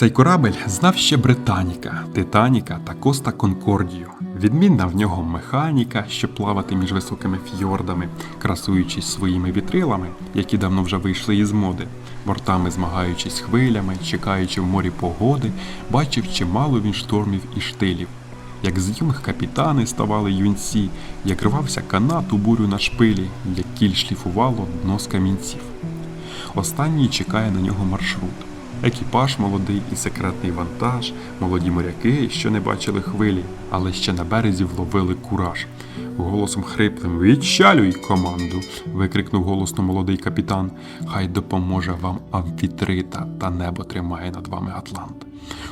Цей корабель знав ще Британіка, Титаніка та Коста Конкордію. Відмінна в нього механіка, щоб плавати між високими фьордами, красуючись своїми вітрилами, які давно вже вийшли із моди, бортами змагаючись хвилями, чекаючи в морі погоди, бачив чимало він штормів і штилів. Як з юних капітани ставали юнці, як рвався канат у бурю на шпилі, як кіль шліфувало дно з камінців. Останній чекає на нього маршрут. Екіпаж молодий і секретний вантаж, молоді моряки, що не бачили хвилі, але ще на березі вловили кураж. Голосом хриплим Відчалюй команду. викрикнув голосно молодий капітан. Хай допоможе вам амфітрита, та небо тримає над вами Атлант.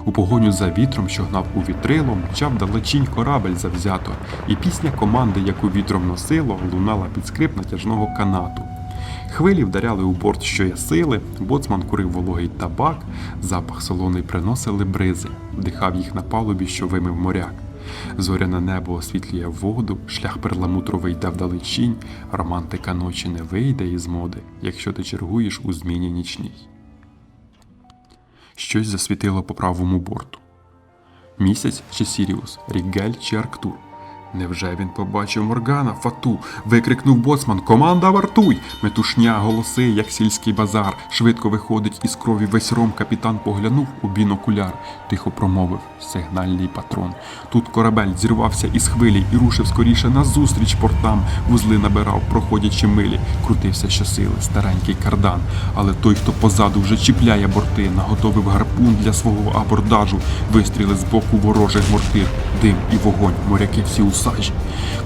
У погоню за вітром, що гнав у вітрило, мчав далечінь корабель завзято, і пісня команди, яку вітром носило, лунала під скрип натяжного канату. Хвилі вдаряли у борт, що є сили, боцман курив вологий табак, запах солоний приносили бризи, вдихав їх на палубі, що вимив моряк. Зоряне небо освітлює воду, шлях перламутровий йде вдалечінь, романтика ночі не вийде із моди, якщо ти чергуєш у зміні нічній. Щось засвітило по правому борту. Місяць чи Сіріус, Рігель чи Арктур. Невже він побачив Моргана, Фату? Викрикнув боцман Команда вартуй! Метушня, голоси, як сільський базар. Швидко виходить із крові весь ром. Капітан поглянув у бінокуляр. Тихо промовив сигнальний патрон. Тут корабель зірвався із хвилі і рушив скоріше назустріч портам. Вузли набирав, проходячи милі. Крутився щосили, старенький кардан. Але той, хто позаду вже чіпляє борти, наготовив гарпун для свого абордажу. Вистріли з боку ворожих мортир. Дим і вогонь, моряки всі у сажі.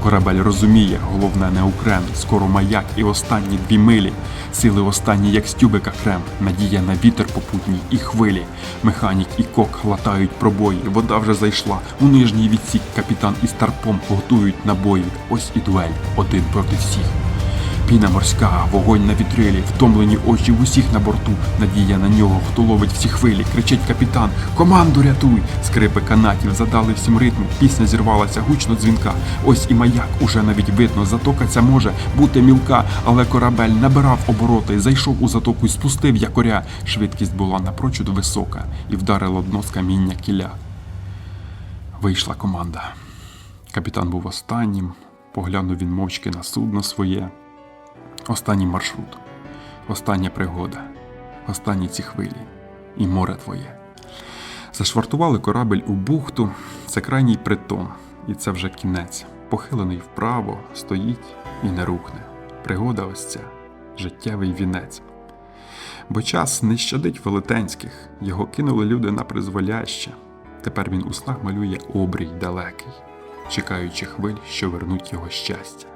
Корабель розуміє, головне не окрем, скоро маяк і останні дві милі. Сили останні, як стюбика крем, надія на вітер попутній і хвилі. Механік і кок латають пробої, вода вже зайшла. У нижній відсік капітан із тарпом готують набої. Ось і дуель, один проти всіх. Піна морська, вогонь на вітрилі, втомлені очі в усіх на борту. Надія на нього, хто ловить всі хвилі. Кричить капітан: Команду рятуй! Скрипи канатів задали всім ритму. Пісня зірвалася гучно дзвінка. Ось і маяк уже навіть видно. Затока ця може бути мілка, але корабель набирав обороти, зайшов у затоку і спустив якоря. Швидкість була напрочуд висока, і вдарило дно з каміння кіля. Вийшла команда. Капітан був останнім. Поглянув він мовчки на судно своє. Останній маршрут, остання пригода, останні ці хвилі і море твоє. Зашвартували корабель у бухту, це крайній притон, і це вже кінець. Похилений вправо, стоїть і не рухне. Пригода ось ця, життєвий вінець. Бо час не щадить велетенських, його кинули люди на призволяще. Тепер він у снах малює обрій далекий, чекаючи хвиль, що вернуть його щастя.